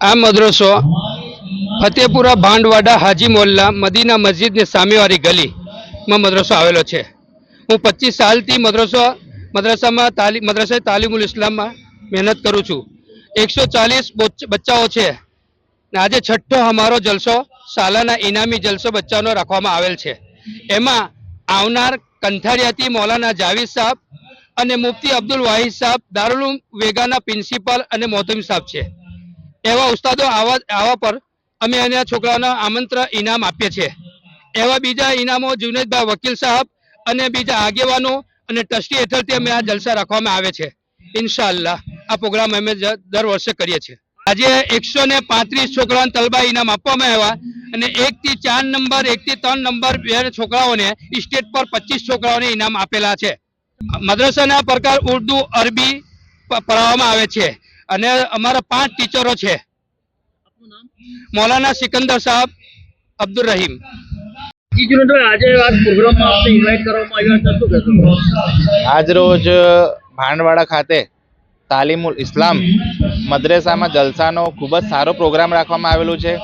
આ મદ્રસો ફતેપુરા ભાંડવાડા હાજી મોલ્લા મદીના મસ્જિદની સામેવાળી ગલીમાં મદ્રસો આવેલો છે. હું પચીસ સાલથી મદ્રસો મદ્રસામાં તાલીમ મદ્રસા તાલીમુલ ઇસ્લામમાં મહેનત કરું છું. એકસો ચાલીસ બચ્ચાઓ છે. આજે છઠ્ઠો અમારો જલસો સાલાના ઇનામી જલસો બચ્ચાનો રાખવામાં આવેલ છે. એમાં આવનાર કંથારિયાથી મૌલાના જાવીદ સાહેબ અને મુફતી અબ્દુલ વાહિદ સાહેબ, દારૂલ વેગાના પ્રિન્સિપાલ અને મોહતમ સાહેબ છે. એવા ઉસ્તાદો આવા આવા પર અમે એના છોકરાઓને આમંત્રણ ઇનામ આપીએ છીએ. એવા બીજા ઇનામો જુનેદભાઈ વકીલ સાહેબ અને બીજા આગેવાનો અને ટ્રસ્ટી હેઠળથી અમે આ જલસા રાખવામાં આવે છે. ઇન્શાલ્લાહ આ પ્રોગ્રામ અમે દર વર્ષે કરીએ છીએ. આજે એકસો ને પાંત્રીસ છોકરાઓને તલબા ઇનામ આપવામાં આવ્યા અને એક થી ચાર નંબર, એક થી ત્રણ નંબર બે છોકરાઓને સ્ટેટ પર પચીસ છોકરાઓને ઇનામ આપેલા છે. મદ્રસાના પ્રકાર ઉર્દુ, અરબી પઢાવવામાં આવે છે. અને અમારા પાંચ ટીચરો છે. મૌલાના સિકંદર સાહેબ અબ્દુલ રહીમ. આજરોજ ભાંડવાડા ખાતે તાલીમુલ ઇસ્લામ મદ્રેસામાં જલસાનો ખૂબ જ સારો પ્રોગ્રામ રાખવામાં આવેલો છે.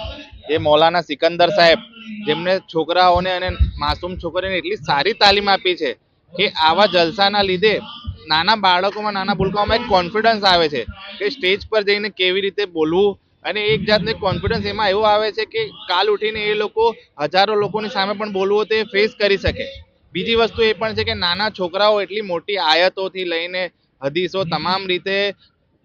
એ મૌલાના સિકંદર સાહેબ જેમને છોકરાઓને અને માસૂમ છોકરીને એટલી સારી તાલીમ આપી છે કે આવા જલસાના લીધે નાના બાળકોમાં, નાના ભૂલકાઓમાં એક કોન્ફિડન્સ આવે છે કે સ્ટેજ પર જઈને કેવી રીતે બોલવું અને એક જાતનો કોન્ફિડન્સ એમાં એવો આવે છે કે કાલ ઉઠીને એ લોકો હજારો લોકોની સામે પણ બોલવું તે ફેસ કરી શકે. બીજી વસ્તુ એ પણ છે કે નાના છોકરાઓ એટલી મોટી આયતોથી લઈને હદીસો તમામ રીતે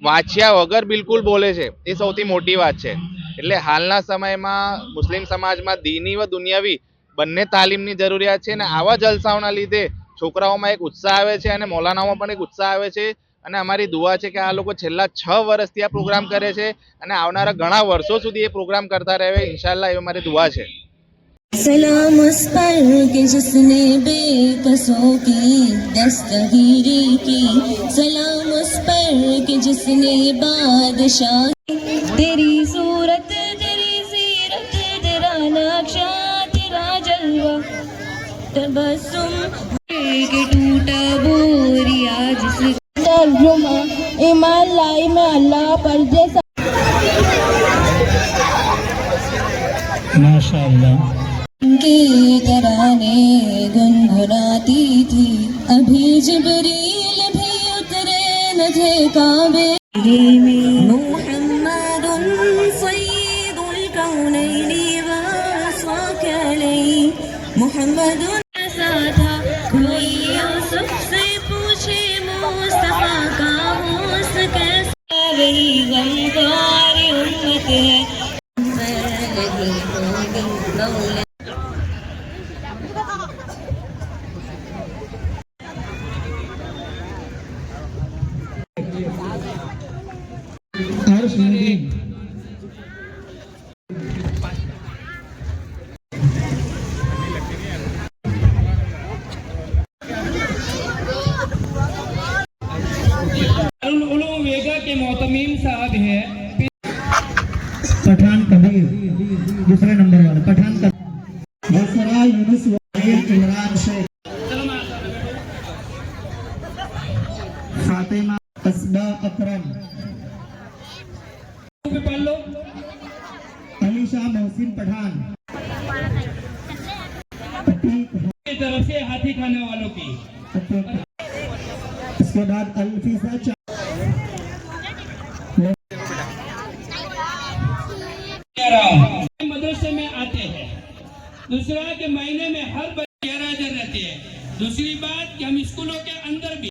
વાંચ્યા વગર બિલકુલ બોલે છે. એ સૌથી મોટી વાત છે. એટલે હાલના સમયમાં મુસ્લિમ સમાજમાં દીની વ દુનિયાવી બંને તાલીમની જરૂરિયાત છે અને આવા જલસાઓના લીધે છોકરાઓમાં એક ઉત્સાહ આવે છે અને મૌલાનામાં પણ એક ઉત્સાહ આવે છે. અને અમારી દુઆ છે કે આ લોકો છેલ્લા છ વર્ષથી આ પ્રોગ્રામ કરે છે અને આવનારા ઘણા વર્ષો સુધી એ પ્રોગ્રામ કરતા રહે ઇન્શાલ્લાહ એ મારી દુઆ છે. سلام اس پر کہ جس نے بے کسوں کی دستگیری کی سلام اس پر کہ جس نے بادشاہ تیری صورت تیری سیرت تیرا نقشہ تیرا جلوہ تبسم के टूटा बोरिया जिस तर्जुमा ईमान लाई मैं अल्लाह पर जैसा की तराने गुनगुनाती थी अभी जिबरील भी उतरे न थे काबे में मुहम्मदुन सय्यदुल कौनैनि वअसवाक अलैहि उलू के मोतमीम साहब हैं दूसरे नंबर वाले पठान कबीर वसरा यूनुस वाहिद इमरान शेख फातिमा असबा अकरम अलीशा मोहसिन पठान अतीक की तरफ से हाथी खाने वालों की अतीक इसके बाद अल्फीजा दूसरा के महीने में हर बच्चे गैर हाजिर रहते हैं दूसरी बात कि हम स्कूलों के अंदर भी